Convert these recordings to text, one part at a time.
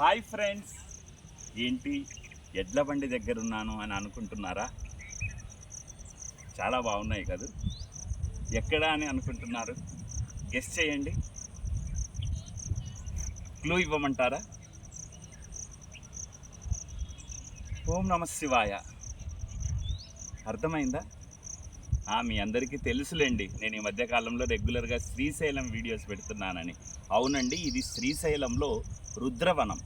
Hi friends. ఏంటి ఎడ్ల బండి దగ్గర ఉన్నాను అని అనుకుంటున్నారా? చాలా బాగున్నాయి కదా. ఎక్కడ అని అనుకుంటున్నారు? గెస్ చేయండి. క్లూ ఇవ్వమంటారా? ఓం నమ శివాయ. అర్థమైందా? ఆ, మీ అందరికీ తెలుసులేండి. నేను ఈ మధ్యకాలంలో రెగ్యులర్గా శ్రీశైలం వీడియోస్ పెడుతున్నానని. అవునండి ఇది శ్రీశైలంలో రుద్రవనం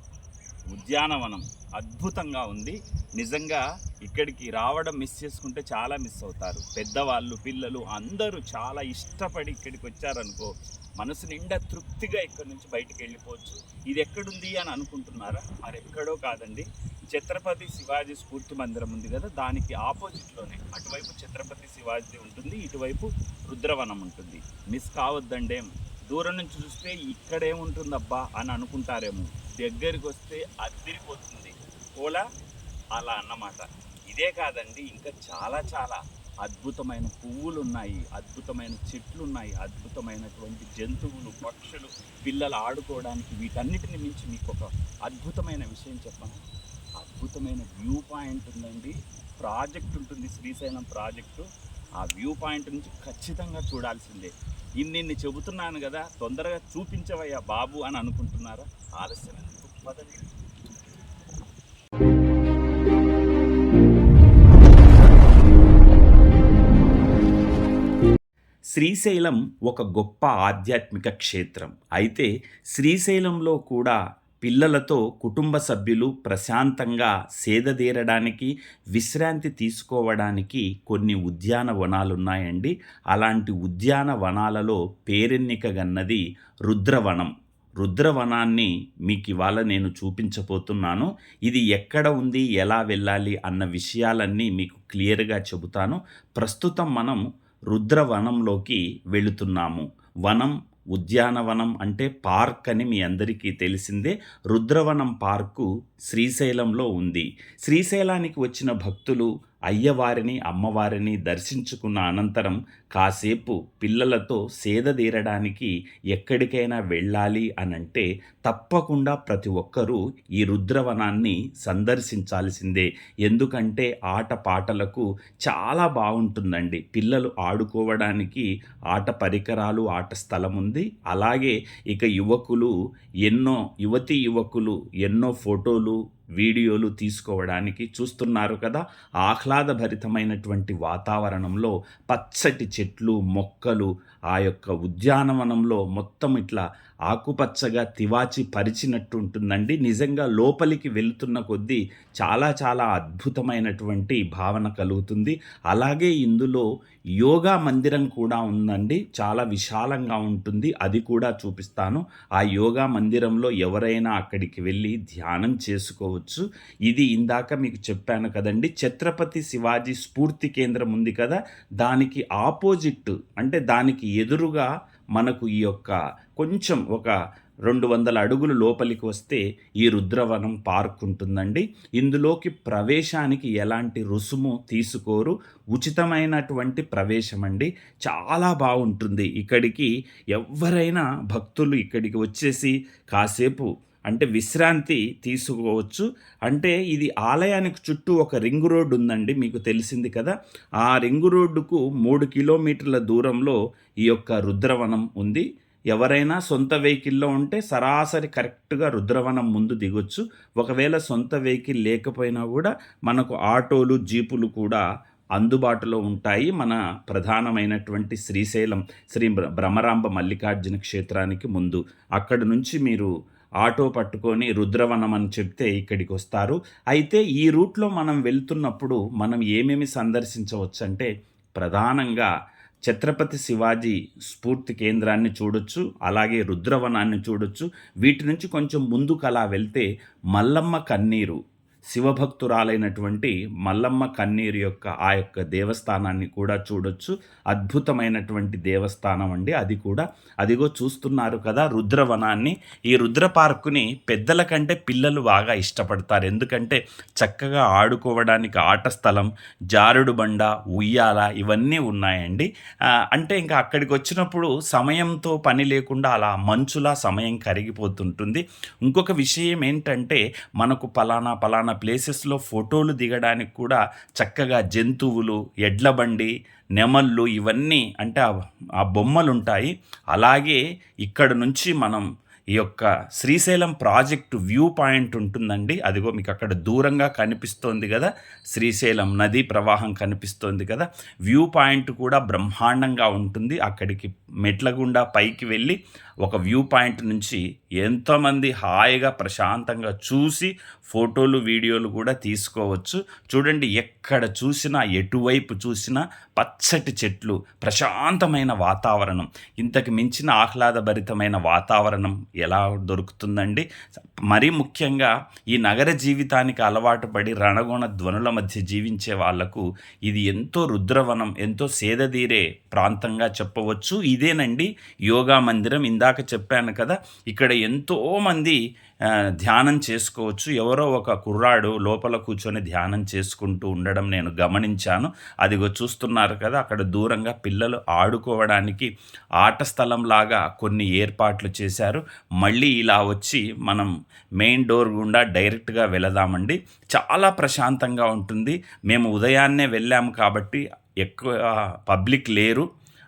ఉద్యానవనం అద్భుతంగా ఉంది. నిజంగా ఇక్కడికి రావడం మిస్ చేసుకుంటే చాలా మిస్ అవుతారు. పెద్దవాళ్ళు పిల్లలు అందరూ చాలా ఇష్టపడి ఇక్కడికి వచ్చారనుకో మనసు నిండా తృప్తిగా ఇక్కడి నుంచి బయటికి వెళ్ళిపోవచ్చు. ఇది ఎక్కడుంది అని అనుకుంటున్నారా? మరి ఎక్కడో కాదండి. ఛత్రపతి శివాజీ స్ఫూర్తి మందిరం ఉంది కదా దానికి ఆపోజిట్లోనే అటువైపు ఛత్రపతి శివాజీ ఉంటుంది ఇటువైపు రుద్రవనం ఉంటుంది. మిస్ కావద్దండేం? దూరం నుంచి చూస్తే ఇక్కడేముంటుందబ్బా అని అనుకుంటారేమో. దగ్గరికి వస్తే అద్దరిపోతుంది ఓలా అలా అన్నమాట. ఇదే కాదండి ఇంకా చాలా చాలా అద్భుతమైన పువ్వులు ఉన్నాయి అద్భుతమైన చెట్లు ఉన్నాయి అద్భుతమైనటువంటి జంతువులు పక్షులు పిల్లలు ఆడుకోవడానికి వీటన్నిటిని మించి మీకు ఒక అద్భుతమైన విషయం చెప్పను. అద్భుతమైన వ్యూ పాయింట్ ఉందండి. ప్రాజెక్ట్ ఉంటుంది శ్రీశైలం ప్రాజెక్టు. ఆ వ్యూ పాయింట్ నుంచి ఖచ్చితంగా చూడాల్సిందే ఇన్నిన్ని చెబుతున్నాను కదా తొందరగా చూపించవయ్యా బాబు అని అనుకుంటున్నారా ఆలస్యం ఎందుకు? పదండి. శ్రీశైలం ఒక గొప్ప ఆధ్యాత్మిక క్షేత్రం అయితే శ్రీశైలంలో కూడా పిల్లలతో కుటుంబ సభ్యులు ప్రశాంతంగా సేదదీరడానికి విశ్రాంతి తీసుకోవడానికి కొన్ని ఉద్యానవనాలు ఉన్నాయండి అలాంటి ఉద్యానవనాలలో పేరెన్నికగన్నది రుద్రవనం. రుద్రవనాన్ని మీకు ఇవాళ నేను చూపించబోతున్నాను. ఇది ఎక్కడ ఉంది ఎలా వెళ్ళాలి అన్న విషయాలన్నీ మీకు క్లియర్గా చెబుతాను. ప్రస్తుతం మనం రుద్రవనంలోకి వెళుతున్నాము. వనం ఉద్యానవనం అంటే పార్క్ అని మీ అందరికీ తెలిసిందే. రుద్రవనం పార్కు శ్రీశైలంలో ఉంది. శ్రీశైలానికి వచ్చిన భక్తులు అయ్యవారిని అమ్మవారిని దర్శించుకున్న అనంతరం కాసేపు పిల్లలతో సేదదీరడానికి ఎక్కడికైనా వెళ్ళాలి అనంటే తప్పకుండా ప్రతి ఒక్కరూ ఈ రుద్రవనాన్ని సందర్శించాల్సిందే. ఎందుకంటే ఆట పాటలకు చాలా బాగుంటుందండి. పిల్లలు ఆడుకోవడానికి ఆట పరికరాలు ఆట స్థలం ఉంది. అలాగే ఇక యువకులు ఎన్నో యువతీ యువకులు ఎన్నో ఫోటోలు వీడియోలు తీసుకోవడానికి చూస్తున్నారు కదా. ఆహ్లాదభరితమైనటువంటి వాతావరణంలో పచ్చటి చెట్లు మొక్కలు ఆ యొక్క ఉద్యానవనంలో మొత్తం ఇట్లా ఆకుపచ్చగా తివాచి పరిచినట్టు ఉంటుందండి. నిజంగా లోపలికి వెళుతున్న కొద్దీ చాలా చాలా అద్భుతమైనటువంటి భావన కలుగుతుంది. అలాగే ఇందులో యోగా మందిరం కూడా ఉందండి. చాలా విశాలంగా ఉంటుంది. అది కూడా చూపిస్తాను. ఆ యోగా మందిరంలో ఎవరైనా అక్కడికి వెళ్ళి ధ్యానం చేసుకోవచ్చు. ఇది ఇందాక మీకు చెప్పాను కదండి. ఛత్రపతి శివాజీ స్ఫూర్తి కేంద్రం ఉంది కదా. దానికి ఆపోజిట్ అంటే దానికి ఎదురుగా మనకు ఈ యొక్క కొంచెం ఒక రెండు వందల అడుగులు లోపలికి వస్తే ఈ రుద్రవనం పార్క్ ఉంటుందండి. ఇందులోకి ప్రవేశానికి ఎలాంటి రుసుము తీసుకోరు. ఉచితమైనటువంటి ప్రవేశం అండి చాలా బాగుంటుంది. ఇక్కడికి ఎవరైనా భక్తులు ఇక్కడికి వచ్చేసి కాసేపు అంటే విశ్రాంతి తీసుకోవచ్చు. అంటే ఇది ఆలయానికి చుట్టూ ఒక రింగ్ రోడ్డు ఉందండి మీకు తెలిసింది కదా. ఆ రింగ్ రోడ్డుకు మూడు కిలోమీటర్ల దూరంలో ఈ యొక్క రుద్రవనం ఉంది. ఎవరైనా సొంత వెహికల్లో ఉంటే సరాసరి కరెక్ట్గా రుద్రవనం ముందు దిగొచ్చు. ఒకవేళ సొంత వెహికల్ లేకపోయినా కూడా మనకు ఆటోలు జీపులు కూడా అందుబాటులో ఉంటాయి. మన ప్రధానమైనటువంటి శ్రీశైలం శ్రీ బ్ర- భ్రమరాంబ మల్లికార్జున క్షేత్రానికి ముందు. అక్కడ నుంచి మీరు ఆటో పట్టుకొని రుద్రవనం అని చెప్తే ఇక్కడికి వస్తారు అయితే ఈ రూట్లో మనం వెళ్తున్నప్పుడు మనం ఏమేమి సందర్శించవచ్చు అంటే ప్రధానంగా ఛత్రపతి శివాజీ స్ఫూర్తి కేంద్రాన్ని చూడొచ్చు అలాగే రుద్రవనాన్ని చూడొచ్చు. వీటి నుంచి కొంచెం ముందుకు అలా వెళ్తే మల్లమ్మ కన్నీరు శివభక్తురాలైనటువంటి మల్లమ్మ కన్నీరు యొక్క ఆ యొక్క దేవస్థానాన్ని కూడా చూడొచ్చు. అద్భుతమైనటువంటి దేవస్థానం అండి అది కూడా. అదిగో చూస్తున్నారు కదా రుద్రవనాన్ని. ఈ రుద్ర పార్కుని పెద్దల కంటే పిల్లలు బాగా ఇష్టపడతారు. ఎందుకంటే చక్కగా ఆడుకోవడానికి ఆట స్థలం జారుడు బండ ఉయ్యాల ఇవన్నీ ఉన్నాయండి. అంటే ఇంకా అక్కడికి వచ్చినప్పుడు సమయంతో పని లేకుండా అలా మంచులా సమయం కరిగిపోతుంటుంది. ఇంకొక విషయం ఏంటంటే మనకు పలానా పలానా ప్లేసెస్లో ఫోటోలు దిగడానికి కూడా చక్కగా జంతువులు ఎడ్ల బండి నెమళ్ళు ఇవన్నీ అంటే ఆ బొమ్మలు ఉంటాయి అలాగే ఇక్కడ నుంచి మనం ఈ యొక్క శ్రీశైలం ప్రాజెక్టు వ్యూ పాయింట్ ఉంటుందండి. అదిగో మీకు అక్కడ దూరంగా కనిపిస్తోంది కదా. శ్రీశైలం నదీ ప్రవాహం కనిపిస్తోంది కదా. వ్యూ పాయింట్ కూడా బ్రహ్మాండంగా ఉంటుంది. అక్కడికి మెట్ల గుండా పైకి వెళ్ళి ఒక వ్యూ పాయింట్ నుంచి ఎంతోమంది హాయిగా ప్రశాంతంగా చూసి ఫోటోలు వీడియోలు కూడా తీసుకోవచ్చు. చూడండి ఎక్కడ చూసినా ఎటువైపు చూసినా పచ్చటి చెట్లు ప్రశాంతమైన వాతావరణం. ఇంతకు మించిన ఆహ్లాదభరితమైన వాతావరణం ఎలా దొరుకుతుందండి? మరీ ముఖ్యంగా ఈ నగర జీవితానికి అలవాటు పడి రణగుణ ధ్వనుల మధ్య జీవించే వాళ్ళకు ఇది ఎంతో రుద్రవనం ఎంతో సేదదీరే ప్రాంతంగా చెప్పవచ్చు. ఇదేనండి యోగా మందిరం. ఇందాక చెప్పాను కదా ఇక్కడ ఎంతోమంది ధ్యానం చేసుకోవచ్చు. ఎవరో ఒక కుర్రాడు లోపల కూర్చొని ధ్యానం చేసుకుంటూ ఉండడం నేను గమనించాను. అదిగో చూస్తున్నారు కదా అక్కడ దూరంగా పిల్లలు ఆడుకోవడానికి ఆట స్థలంలాగా కొన్ని ఏర్పాట్లు చేశారు. మళ్ళీ ఇలా వచ్చి మనం మెయిన్ డోర్ గుండా డైరెక్ట్గా వెళదామండి. చాలా ప్రశాంతంగా ఉంటుంది. మేము ఉదయాన్నే వెళ్ళాము కాబట్టి ఎక్కువ పబ్లిక్ లేరు.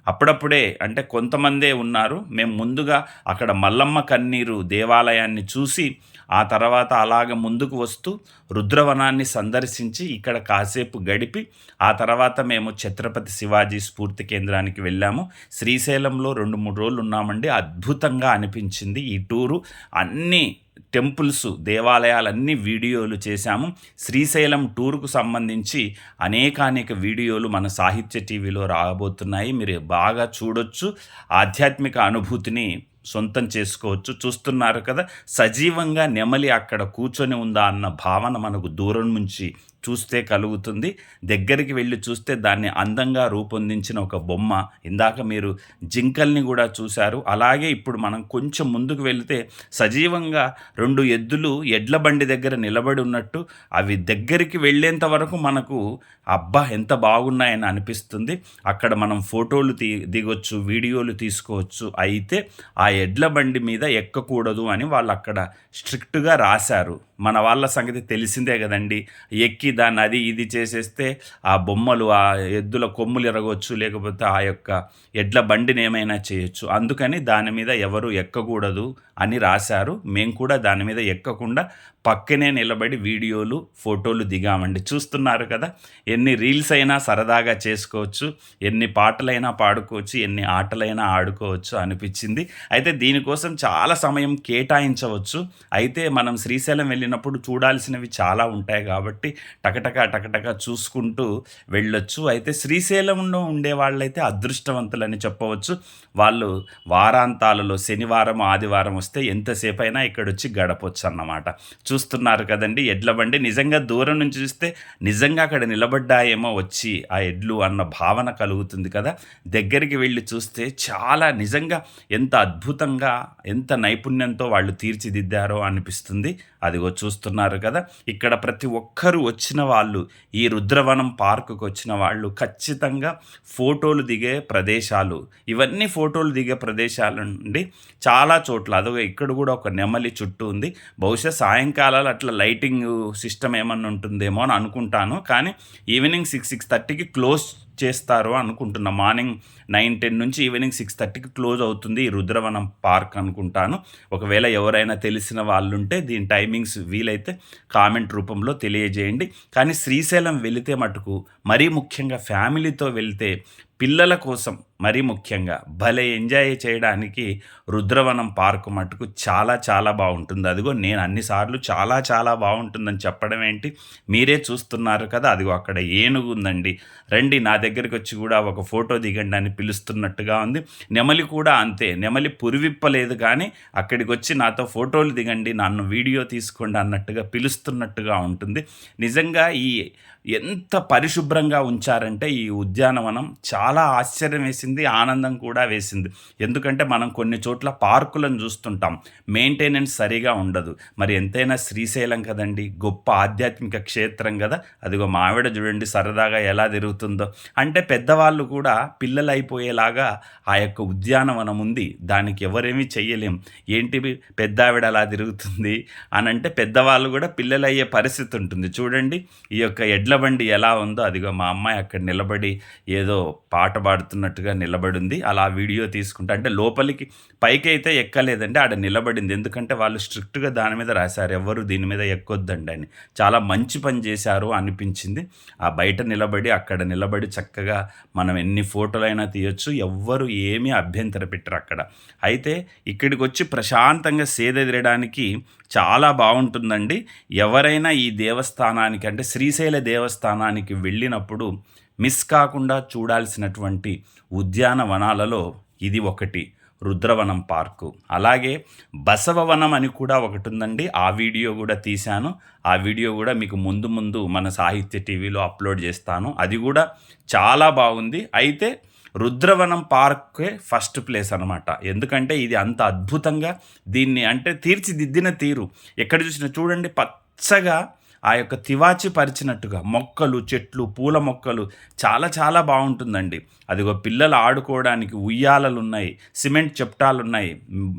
అప్పుడప్పుడే అంటే కొంతమందే ఉన్నారు. మేము ముందుగా అక్కడ మల్లమ్మ కన్నీరు దేవాలయాన్ని చూసి ఆ తర్వాత అలాగ ముందుకు వస్తూ రుద్రవనాన్ని సందర్శించి ఇక్కడ కాసేపు గడిపి ఆ తర్వాత మేము ఛత్రపతి శివాజీ స్ఫూర్తి కేంద్రానికి వెళ్ళాము. శ్రీశైలంలో రెండు మూడు రోజులు ఉన్నామండి. అద్భుతంగా అనిపించింది ఈ టూరు. అన్నీ టెంపుల్స్ దేవాలయాలన్నీ వీడియోలు చేశాము. శ్రీశైలం టూర్కు సంబంధించి అనేకానేక వీడియోలు మన సాహిత్య టీవీలో రాబోతున్నాయి. మీరు బాగా చూడొచ్చు. ఆధ్యాత్మిక అనుభూతిని సొంతం చేసుకోవచ్చు. చూస్తున్నారు కదా సజీవంగా నెమలి అక్కడ కూర్చొని ఉందా అన్న భావన మనకు దూరం నుంచి చూస్తే కలుగుతుంది. దగ్గరికి వెళ్ళి చూస్తే దాన్ని అందంగా రూపొందించిన ఒక బొమ్మ. ఇందాక మీరు జింకల్ని కూడా చూశారు. అలాగే ఇప్పుడు మనం కొంచెం ముందుకు వెళితే సజీవంగా రెండు ఎద్దులు ఎడ్ల బండి దగ్గర నిలబడి ఉన్నట్టు అవి దగ్గరికి వెళ్ళేంత వరకు మనకు అబ్బా ఎంత బాగున్నాయని అనిపిస్తుంది. అక్కడ మనం ఫోటోలు తీ దిగొచ్చు వీడియోలు తీసుకోవచ్చు. అయితే ఆ ఎడ్ల బండి మీద ఎక్కకూడదు అని వాళ్ళు అక్కడ స్ట్రిక్ట్గా రాశారు. మన వాళ్ళ సంగతి తెలిసిందే కదండి. ఎక్కి దాన్ని అది ఇది చేసేస్తే ఆ బొమ్మలు ఆ ఎద్దుల కొమ్ములు ఎరగవచ్చు లేకపోతే ఆ యొక్క ఎడ్ల బండిని ఏమైనా చేయొచ్చు. అందుకని దాని మీద ఎవరు ఎక్కకూడదు. అని రాశారు. మేము కూడా దాని మీద ఎక్కకుండా పక్కనే నిలబడి వీడియోలు ఫోటోలు దిగామండి. చూస్తున్నారు కదా ఎన్ని రీల్స్ అయినా సరదాగా చేసుకోవచ్చు ఎన్ని పాటలైనా పాడుకోవచ్చు ఎన్ని ఆటలైనా ఆడుకోవచ్చు అనిపించింది. అయితే దీనికోసం చాలా సమయం కేటాయించవచ్చు. అయితే మనం శ్రీశైలం వెళ్ళినప్పుడు చూడాల్సినవి చాలా ఉంటాయి కాబట్టి టకటక టకటక చూసుకుంటూ వెళ్ళొచ్చు. అయితే శ్రీశైలంలో ఉండే వాళ్ళైతే అదృష్టవంతులని చెప్పవచ్చు. వాళ్ళు వారాంతాలలో శనివారం ఆదివారం వస్తే ఎంతసేపు అయినా ఇక్కడ వచ్చి గడపొచ్చు అన్నమాట చూస్తున్నారు కదండి ఎడ్ల బండి నిజంగా దూరం నుంచి చూస్తే నిజంగా అక్కడ నిలబడ్డాయేమో వచ్చి ఆ ఎడ్లు అన్న భావన కలుగుతుంది కదా. దగ్గరికి వెళ్ళి చూస్తే చాలా నిజంగా ఎంత అద్భుతంగా ఎంత నైపుణ్యంతో వాళ్ళు తీర్చిదిద్దారో అనిపిస్తుంది. అదిగో చూస్తున్నారు కదా ఇక్కడ ప్రతి ఒక్కరూ వచ్చిన వాళ్ళు ఈ రుద్రవనం పార్కుకు వచ్చిన వాళ్ళు ఖచ్చితంగా ఫోటోలు దిగే ప్రదేశాలు. ఇవన్నీ ఫోటోలు దిగే ప్రదేశాలు నుండి చాలా చోట్ల అదో ఇక్కడ కూడా ఒక నెమలి చుట్టూ ఉంది. బహుశా సాయంకాలాలు అట్లా లైటింగ్ సిస్టమ్ ఏమన్నా ఉంటుందేమో అని అనుకుంటాను. కానీ ఈవినింగ్ సిక్స్ సిక్స్ థర్టీకి క్లోజ్ చేస్తారు అనుకుంటున్నా. మార్నింగ్ నైన్ టెన్ నుంచి ఈవినింగ్ సిక్స్ థర్టీకి క్లోజ్ అవుతుంది ఈ రుద్రవనం పార్క్ అనుకుంటాను. ఒకవేళ ఎవరైనా తెలిసిన వాళ్ళు ఉంటే దీని టైమింగ్స్ వీలైతే కామెంట్ రూపంలో తెలియజేయండి. కానీ శ్రీశైలం వెళితే మటుకు మరీ ముఖ్యంగా ఫ్యామిలీతో వెళితే పిల్లల కోసం మరీ ముఖ్యంగా భలే ఎంజాయ్ చేయడానికి రుద్రవనం పార్కు మటుకు చాలా చాలా బాగుంటుంది. అదిగో నేను అన్నిసార్లు చాలా చాలా బాగుంటుందని చెప్పడం ఏంటి? మీరే చూస్తున్నారు కదా అదిగో అక్కడ ఏనుగు ఉందండి. రండి నా దగ్గరికి వచ్చి కూడా ఒక ఫోటో దిగండి అని పిలుస్తున్నట్టుగా ఉంది. నెమలి కూడా అంతే. నెమలి పురివిప్పలేదు కానీ అక్కడికి వచ్చి నాతో ఫోటోలు దిగండి నన్ను వీడియో తీసుకోండి అన్నట్టుగా పిలుస్తున్నట్టుగా ఉంటుంది. నిజంగా ఈ ఎంత పరిశుభ్రంగా ఉంచారంటే ఈ ఉద్యానవనం చాలా ఆశ్చర్యం వేసింది ఆనందం కూడా వేసింది. ఎందుకంటే మనం కొన్ని చోట్ల పార్కులను చూస్తుంటాం. మెయింటెనెన్స్ సరిగా ఉండదు. మరి ఎంతైనా శ్రీశైలం కదండి గొప్ప ఆధ్యాత్మిక క్షేత్రం కదా. అదిగో మావిడ చూడండి సరదాగా ఎలా తిరుగుతుందో. అంటే పెద్దవాళ్ళు కూడా పిల్లలు అయిపోయేలాగా ఆ యొక్క ఉద్యానవనం ఉంది. దానికి ఎవరేమీ చెయ్యలేం. ఏంటి పెద్ద ఆవిడ అలా తిరుగుతుంది అని అంటే పెద్దవాళ్ళు కూడా పిల్లలు అయ్యే పరిస్థితి ఉంటుంది. చూడండి ఈ యొక్క ఎడ్ల బండి ఎలా ఉందో. అదిగో మా అమ్మాయి అక్కడ నిలబడి ఏదో పాట పాడుతున్నట్టుగా నిలబడింది. అలా వీడియో తీసుకుంటా అంటే లోపలికి పైకి అయితే ఎక్కలేదండి ఆడ నిలబడింది. ఎందుకంటే వాళ్ళు స్ట్రిక్ట్గా దాని మీద రాశారు. ఎవరు దీని మీద ఎక్కొద్దండి అని. చాలా మంచి పని చేశారు అనిపించింది. ఆ బయట నిలబడి అక్కడ నిలబడి చక్కగా మనం ఎన్ని ఫోటోలైనా తీయొచ్చు. ఎవ్వరు ఏమీ అభ్యంతర పెట్టరు అక్కడ. అయితే ఇక్కడికి వచ్చి ప్రశాంతంగా సేదెదిరడానికి చాలా బాగుంటుందండి. ఎవరైనా ఈ దేవస్థానానికి అంటే శ్రీశైల దేవస్థానానికి వెళ్ళినప్పుడు మిస్ కాకుండా చూడాల్సినటువంటి ఉద్యానవనాలలో ఇది ఒకటి రుద్రవనం పార్కు. అలాగే బసవవనం అని కూడా ఒకటి ఉందండి ఆ వీడియో కూడా తీశాను. ఆ వీడియో కూడా మీకు ముందు ముందు మన సాహిత్య టీవీలో అప్లోడ్ చేస్తాను. అది కూడా చాలా బాగుంది. అయితే రుద్రవనం పార్కే ఫస్ట్ ప్లేస్ అనమాట ఎందుకంటే ఇది అంత అద్భుతంగా దీన్ని అంటే తీర్చిదిద్దిన తీరు. ఎక్కడ చూసినా చూడండి పచ్చగా ఆ యొక్క తివాచి పరిచినట్టుగా మొక్కలు చెట్లు పూల మొక్కలు చాలా చాలా బాగుంటుందండి. అదిగో పిల్లలు ఆడుకోవడానికి ఉయ్యాలలు ఉన్నాయి సిమెంట్ చెప్టాలు ఉన్నాయి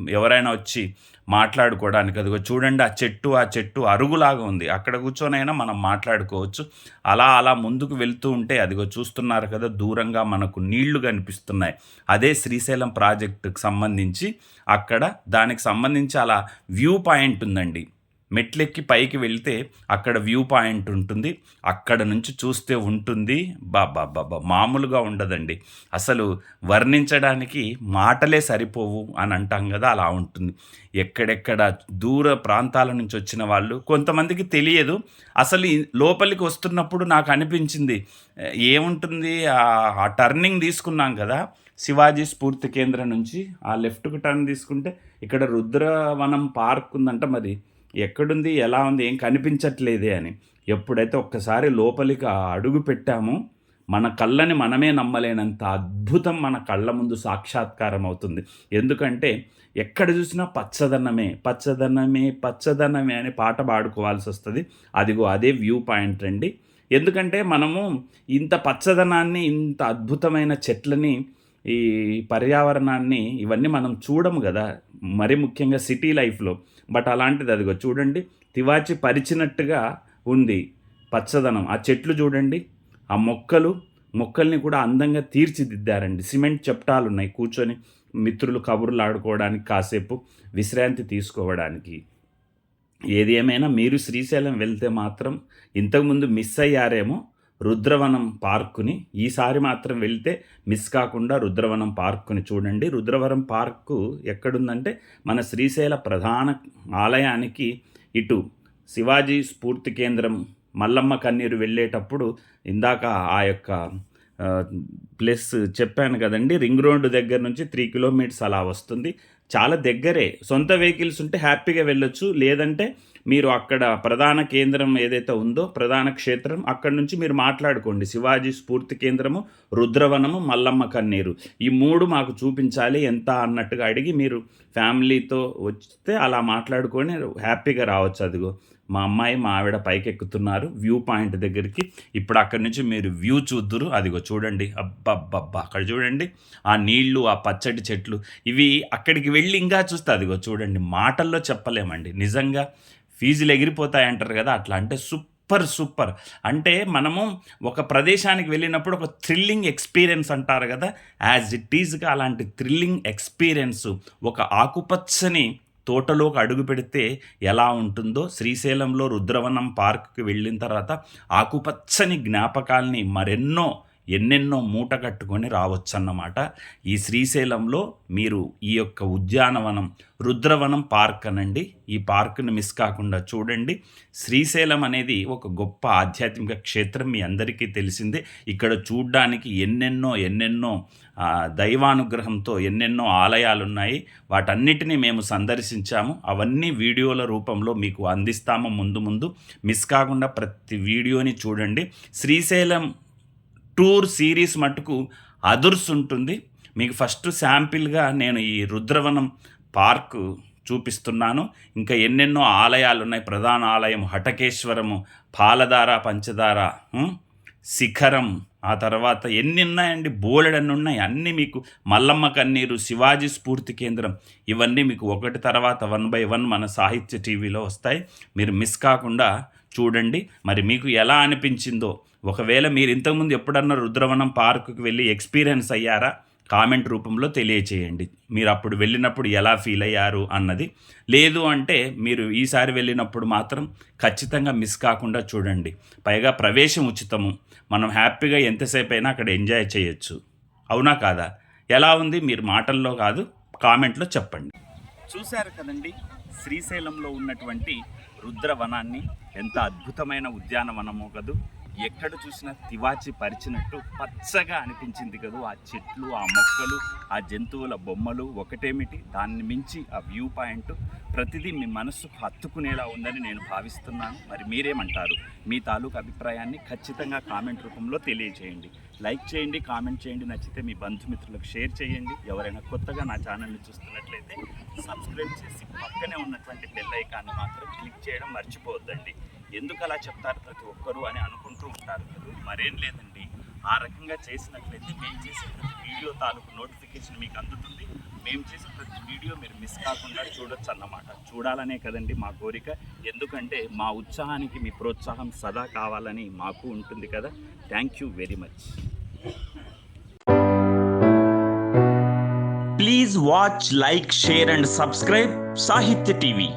ఎవరైనా వచ్చి మాట్లాడుకోవడానికి అదిగో చూడండి ఆ చెట్టు ఆ చెట్టు అరుగులాగా ఉంది. అక్కడ కూర్చొనైనా మనం మాట్లాడుకోవచ్చు. అలా అలా ముందుకు వెళ్తూ ఉంటే అదిగో చూస్తున్నారు కదా దూరంగా మనకు నీళ్ళు కనిపిస్తున్నాయి. అదే శ్రీశైలం ప్రాజెక్టుకు సంబంధించి అక్కడ దానికి సంబంధించి అలా వ్యూ పాయింట్ ఉందండి. మెట్లెక్కి పైకి వెళ్తే అక్కడ వ్యూ పాయింట్ ఉంటుంది. అక్కడ నుంచి చూస్తే ఉంటుంది. బాబా బాబా మామూలుగా ఉండదండి. అసలు వర్ణించడానికి మాటలే సరిపోవు అని అంటాం కదా అలా ఉంటుంది. ఎక్కడెక్కడ దూర ప్రాంతాల నుంచి వచ్చిన వాళ్ళు కొంతమందికి తెలియదు. అసలు లోపలికి వస్తున్నప్పుడు నాకు అనిపించింది ఏముంటుంది? ఆ టర్నింగ్ తీసుకున్నాం కదా శివాజీ స్ఫూర్తి కేంద్రం నుంచి ఆ లెఫ్ట్కి టర్న్ తీసుకుంటే ఇక్కడ రుద్రవనం పార్క్ ఉందంట మరి. ఎక్కడుంది ఎలా ఉంది ఏం కనిపించట్లేదే అని ఎప్పుడైతే ఒక్కసారి లోపలికి అడుగు పెట్టామో మన కళ్ళని మనమే నమ్మలేనంత అద్భుతం మన కళ్ళ ముందు సాక్షాత్కారం అవుతుంది. ఎందుకంటే ఎక్కడ చూసినా పచ్చదనమే పచ్చదనమే పచ్చదనమే అని పాట పాడుకోవాల్సి వస్తుంది. అదిగో అదే వ్యూ పాయింట్ అండి. ఎందుకంటే మనము ఇంత పచ్చదనాన్ని ఇంత అద్భుతమైన చెట్లని ఈ పర్యావరణాన్ని ఇవన్నీ మనం చూడము కదా మరి ముఖ్యంగా సిటీ లైఫ్లో. బట్ అలాంటిది అదిగో చూడండి తివాచి పరిచినట్టుగా ఉంది పచ్చదనం. ఆ చెట్లు చూడండి ఆ మొక్కలు మొక్కల్ని కూడా అందంగా తీర్చిదిద్దారండి. సిమెంట్ చెప్టాలు ఉన్నాయి కూర్చొని మిత్రులు కబుర్లు ఆడుకోవడానికి కాసేపు విశ్రాంతి తీసుకోవడానికి. ఏది ఏమైనా మీరు శ్రీశైలం వెళ్తే మాత్రం ఇంతకుముందు మిస్ అయ్యారేమో రుద్రవనం పార్కుని ఈసారి మాత్రం వెళ్తే మిస్ కాకుండా రుద్రవనం పార్కుని చూడండి. రుద్రవరం పార్కు ఎక్కడుందంటే మన శ్రీశైల ప్రధాన ఆలయానికి ఇటు శివాజీ స్ఫూర్తి కేంద్రం మల్లమ్మ కన్నీరు వెళ్ళేటప్పుడు ఇందాక ఆ యొక్క ప్లస్ చెప్పాను కదండి. రింగ్ రోడ్డు దగ్గర నుంచి త్రీ కిలోమీటర్స్ అలా వస్తుంది. చాలా దగ్గరే. సొంత వెహికల్స్ ఉంటే హ్యాపీగా వెళ్ళొచ్చు. లేదంటే మీరు అక్కడ ప్రధాన కేంద్రం ఏదైతే ఉందో ప్రధాన క్షేత్రం అక్కడి నుంచి మీరు మాట్లాడుకోండి. శివాజీ స్ఫూర్తి కేంద్రము రుద్రవనము మల్లమ్మ కన్నీరు. ఈ మూడు మాకు చూపించాలి ఎంత అన్నట్టుగా అడిగి మీరు ఫ్యామిలీతో వస్తే అలా మాట్లాడుకొని హ్యాపీగా రావచ్చు అదిగో. మా అమ్మాయి మా ఆవిడ పైకెక్కుతున్నారు వ్యూ పాయింట్ దగ్గరికి. ఇప్పుడు అక్కడి నుంచి మీరు వ్యూ చూద్దురు అదిగో చూడండి. అబ్బబ్బబ్బా అక్కడ చూడండి. ఆ నీళ్ళు ఆ పచ్చటి చెట్లు ఇవి అక్కడికి వెళ్ళి ఇంకా చూస్తే అదిగో చూడండి. మాటల్లో చెప్పలేమండి. నిజంగా ఫీజులు ఎగిరిపోతాయి అంటారు కదా అట్లా అంటే సూపర్ సూపర్. అంటే మనము ఒక ప్రదేశానికి వెళ్ళినప్పుడు ఒక థ్రిల్లింగ్ ఎక్స్పీరియన్స్ అంటారు కదా యాజ్ ఇట్ ఈజ్గా అలాంటి థ్రిల్లింగ్ ఎక్స్పీరియన్స్ ఒక ఆకుపచ్చని తోటలోకి అడుగు పెడితే ఎలా ఉంటుందో శ్రీశైలంలో రుద్రవనం పార్క్కి వెళ్ళిన తర్వాత ఆకుపచ్చని జ్ఞాపకాల్ని మరెన్నో ఎన్నెన్నో మూట కట్టుకొని రావచ్చన్నమాట. ఈ శ్రీశైలంలో మీరు ఈ యొక్క ఉద్యానవనం రుద్రవనం పార్క్ అనండి. ఈ పార్క్ను మిస్ కాకుండా చూడండి. శ్రీశైలం అనేది ఒక గొప్ప ఆధ్యాత్మిక క్షేత్రం మీ అందరికీ తెలిసిందే. ఇక్కడ చూడ్డానికి ఎన్నెన్నో ఎన్నెన్నో దైవానుగ్రహంతో ఎన్నెన్నో ఆలయాలు ఉన్నాయి వాటన్నిటిని మేము సందర్శించాము. అవన్నీ వీడియోల రూపంలో మీకు అందిస్తాము ముందు ముందు. మిస్ కాకుండా ప్రతి వీడియోని చూడండి. శ్రీశైలం టూర్ సిరీస్ మటుకు అదుర్స్ ఉంటుంది. మీకు ఫస్ట్ శాంపిల్గా నేను ఈ రుద్రవనం పార్కు చూపిస్తున్నాను. ఇంకా ఎన్నెన్నో ఆలయాలు ఉన్నాయి ప్రధాన ఆలయం హటకేశ్వరము పాలధార పంచదార శిఖరం ఆ తర్వాత ఎన్ని ఉన్నాయండి బోలెడన్ని ఉన్నాయి అన్నీ మీకు మల్లమ్మ కన్నీరు శివాజీ స్ఫూర్తి కేంద్రం ఇవన్నీ మీకు ఒకటి తర్వాత వన్ బై వన్ మన సాహిత్య టీవీలో వస్తాయి. మీరు మిస్ కాకుండా చూడండి. మరి మీకు ఎలా అనిపించిందో? ఒకవేళ మీరు ఇంతకుముందు ఎప్పుడన్నా రుద్రవనం పార్కుకి వెళ్ళి ఎక్స్పీరియన్స్ అయ్యారా? కామెంట్ రూపంలో తెలియచేయండి. మీరు అప్పుడు వెళ్ళినప్పుడు ఎలా ఫీల్ అయ్యారు అన్నది. లేదు అంటే మీరు ఈసారి వెళ్ళినప్పుడు మాత్రం ఖచ్చితంగా మిస్ కాకుండా చూడండి. పైగా ప్రవేశం ఉచితము. మనం హ్యాపీగా ఎంతసేపు అయినా అక్కడ ఎంజాయ్ చేయొచ్చు. అవునా కాదా? ఎలా ఉంది? మీరు మాటల్లో కాదు కామెంట్లో చెప్పండి. చూశారు కదండి. శ్రీశైలంలో ఉన్నటువంటి రుద్రవనాన్ని ఎంత అద్భుతమైన ఉద్యానవనమో కదూ. ఎక్కడ చూసినా తివాచి పరిచినట్టు పచ్చగా అనిపించింది కదూ. ఆ చెట్లు ఆ మొక్కలు ఆ జంతువుల బొమ్మలు ఒకటేమిటి? దాన్ని మించి ఆ వ్యూ పాయింట్ ప్రతిదీ మీ మనస్సుకు హత్తుకునేలా ఉందని నేను భావిస్తున్నాను. మరి మీరేమంటారు? మీ తాలూకు అభిప్రాయాన్ని ఖచ్చితంగా కామెంట్ రూపంలో తెలియజేయండి లైక్ చేయండి కామెంట్ చేయండి నచ్చితే మీ బంధుమిత్రులకు షేర్ చేయండి. ఎవరైనా కొత్తగా నా ఛానల్ని చూస్తున్నట్లయితే సబ్స్క్రైబ్ చేసి పక్కనే ఉన్నటువంటి బెల్ ఐకాన్ని మాత్రం క్లిక్ చేయడం మర్చిపోవద్దండి. ఎందుకు అలా చెప్తారు ప్రతి ఒక్కరు అని అనుకుంటూ ఉంటారు కదా. మరేం లేదండి. ఆ రకంగా చేసినట్లయితే మేము చేసే ప్రతి వీడియో తాలూకు నోటిఫికేషన్ మీకు అందుతుంది. మేము చేసే ప్రతి వీడియో మీరు మిస్ కాకుండా చూడొచ్చు అన్నమాట. చూడాలనే కదండి మా కోరిక. ఎందుకంటే మా ఉత్సాహానికి మీ ప్రోత్సాహం సదా కావాలని మాకు ఉంటుంది కదా. Thank you very much please watch like share and subscribe Sahitya TV